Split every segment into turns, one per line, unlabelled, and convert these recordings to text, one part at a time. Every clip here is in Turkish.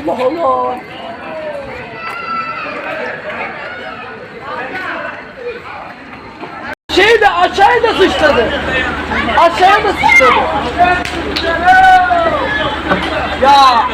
Allah Allah. Şey de aşağıya da sıçradı. Aşağıya da sıçradı. Ya.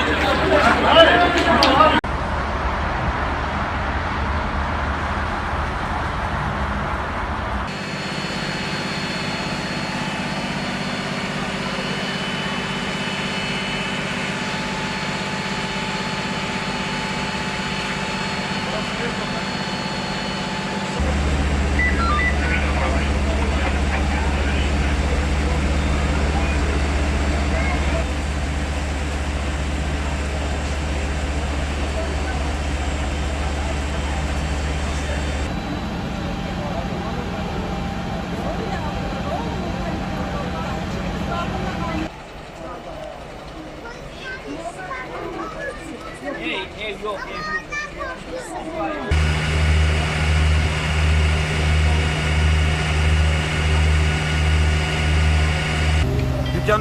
Dükkanın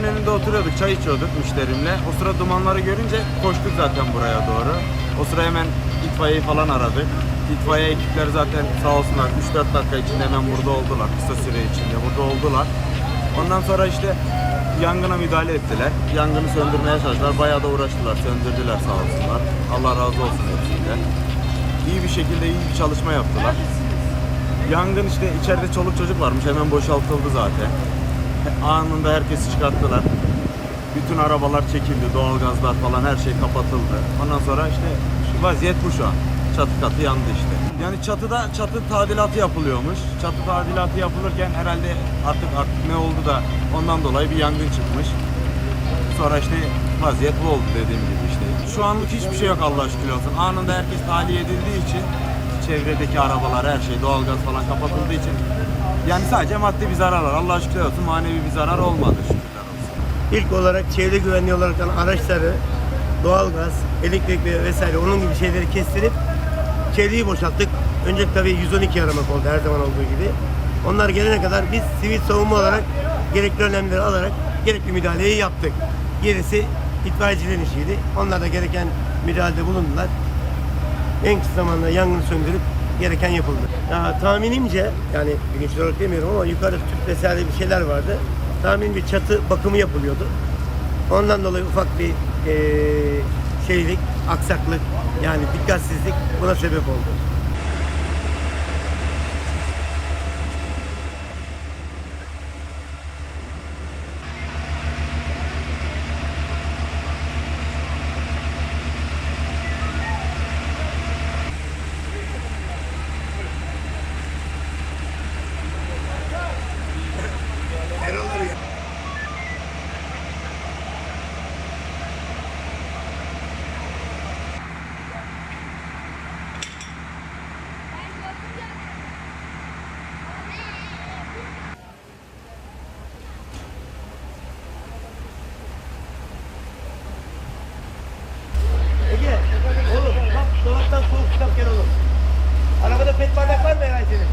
önünde oturuyorduk, çay içiyorduk müşterimle. O sıra dumanları görünce koştuk zaten buraya doğru. O sıra hemen itfaiyeyi falan aradık. İtfaiye ekipleri zaten sağ olsunlar 3-4 dakika içinde hemen burada oldular. Kısa süre içinde burada oldular. Ondan sonra işte yangına müdahale ettiler. Yangını söndürmeye çalıştılar. Bayağı da uğraştılar, söndürdüler sağ olsunlar. Allah razı olsun hepsiyle. İyi bir şekilde iyi bir çalışma yaptılar. Yangın işte içeride çoluk çocuk varmış hemen boşaltıldı zaten. Anında herkesi çıkarttılar. Bütün arabalar çekildi, doğalgazlar falan her şey kapatıldı. Ondan sonra işte vaziyet bu şu an. Çatı katı yandı işte. Yani çatıda çatı tadilatı yapılıyormuş. Çatı tadilatı yapılırken herhalde artık artık ne oldu da ondan dolayı bir yangın çıkmış. Sonra işte vaziyet bu oldu dediğim gibi işte. Şu anlık hiçbir şey yok Allah şükür olsun. Anında herkes tahliye edildiği için çevredeki arabalar her şey doğalgaz falan kapatıldığı için yani sadece maddi bir zarar var. Allah şükür olsun manevi bir zarar olmadı şükürler olsun.
İlk olarak çevre güvenliği olarak araçları, doğalgaz, elektrik ve vesaire onun gibi şeyleri kestirip çevreyi boşalttık. Önce tabii 112 aramak oldu her zaman olduğu gibi. Onlar gelene kadar biz sivil savunma olarak gerekli önlemleri alarak gerekli müdahaleyi yaptık. Gerisi itfaiyecilerin işiydi. Onlar da gereken müdahalede bulundular. En kısa zamanda yangını söndürüp gereken yapıldı. Ya, tahminimce yani bilinçli olarak demiyorum ama yukarıda tüp vesaire bir şeyler vardı. Tahmin bir çatı bakımı yapılıyordu. Ondan dolayı ufak bir eee, şeylik, aksaklık yani dikkatsizlik buna sebep oldu. Gel oğlum. Arabada pet bardak var mı Eray senin?